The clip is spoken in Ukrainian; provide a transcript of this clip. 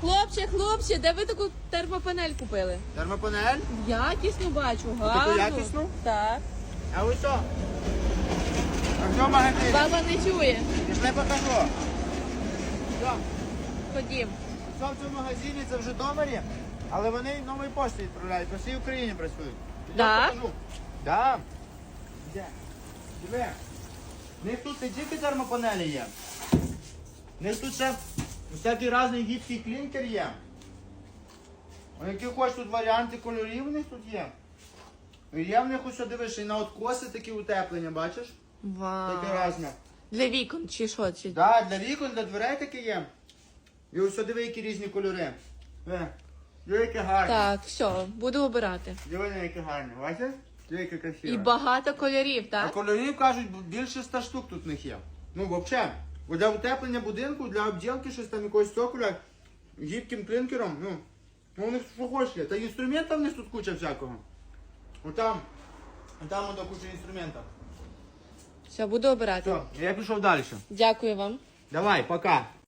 Хлопче, хлопче, де ви таку термопанель купили? Термопанель? Якісну бачу, гарну. якісну? Так. А ви що? А що магазин? Баба не чує. Пішли покажу. Що? Ходім. Що в цьому магазині це в Житомирі, але вони нової пошти відправляють, по всій Україні працюють. Я Так? покажу. Да. Де? Диви. В них тут не тільки термопанелі є. В них тут ще всякий різний гібкий клінкер є. А які хочеш тут варіанти кольорів у них тут є. І Є в них ось дивиш, і на откоси такі утеплення, бачиш? Вау. Таке різне. Для вікон чи що? Чи... Да, для вікон, для дверей таке є. І ось диви, які різні кольори. Диви, диви, які гарні. Так, все, буду обирати. Диви, які гарні. Бачиш? Диви, які красиві. І багато кольорів, А так? кольорів, кажуть, більше ста штук тут в них є. Ну, взагалі. Для утеплення будинку, для обділки, щось там якогось цоколя, гібким клинкером, ну, ну у них що хоче. Та інструментів в них тут куча всякого. Отам, отам ото куча інструментів. Все, буду обирати. Все, я пішов далі. Дякую вам. Давай, пока.